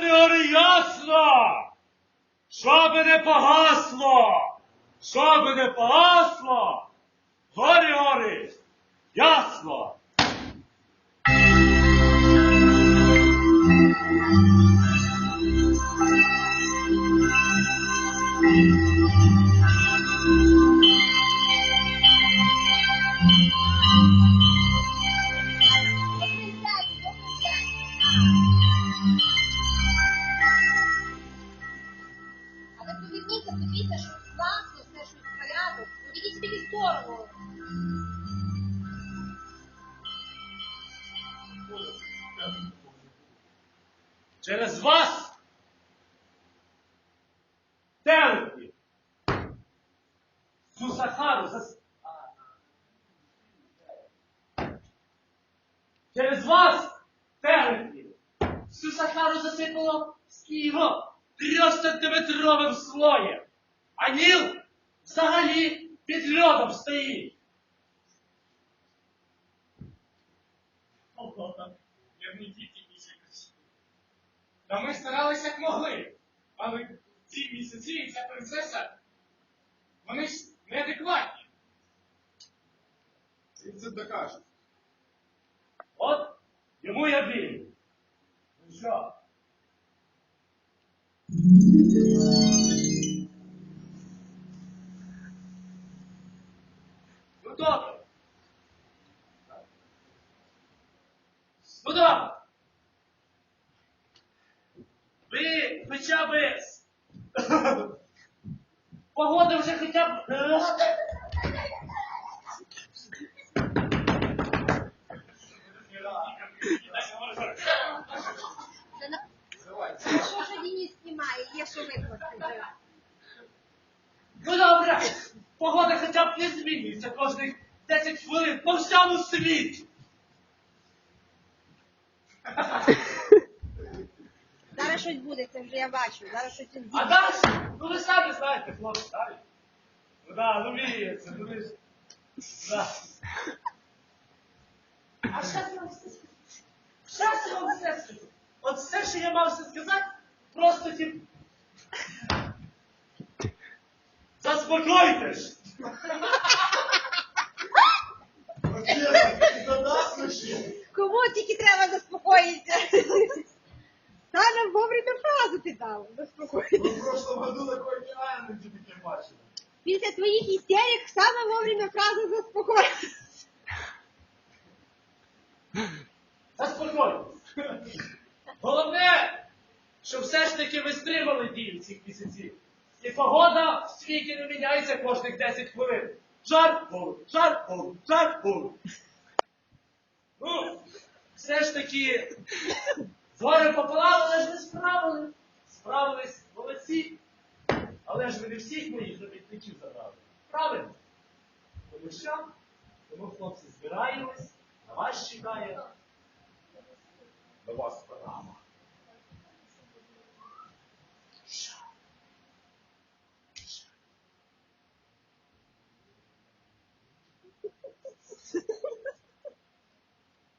Гори, гори, ясно! Щоби не погасло! Щоби не погасло! Через вас телепі цю Сахару зас... Через вас телепі всю Сахару засипало з снігом трьохсантиметровим слоєм, а Ніл взагалі під льодом стоїть. Ого, я б не тільки. Та ми старалися як могли. Але ці місяці і ця принцеса, вони ж неадекватні. Він це докаже. От йому я вірю. Ну що? Ну добре. Ну добре. Ви хоча б погода вже хоча б. Це що ж Денис знімає, є що виплатити. Ну добре, погода хоча б не змінюється кожних 10 хвилин по всьому світі. Зараз щось буде, це вже я бачу. Зараз щось тут А далі, ну ви самі знаєте, хлопці, далі. Ну да, ну віється, ну ви ж. Да. А що я вам все скажу? Щас я вам все скажу. От все, що я мав все сказати, просто тип. Заспокойтесь! Кому тільки треба заспокоїтися? Саме вовремя фразу ти дав. Ми Заспокоїтися. в прошлом году такой таке бачили. Після твоїх істерик саме вовремя фразу заспокоїтися. Заспокойтесь. Головне, що все ж таки ви стримали дію цих місяців. І погода в світі не міняється кожних 10 хвилин. Жар, холод, жар, холод, жар, холод. Ну, все ж таки, Горе пополам, але ж не справили. Справились молодці. Але ж ви не всіх моїх робітників забрали. Правильно? Тому що, тому хлопці збираємось, на вас чекає. На вас програма. Yeah.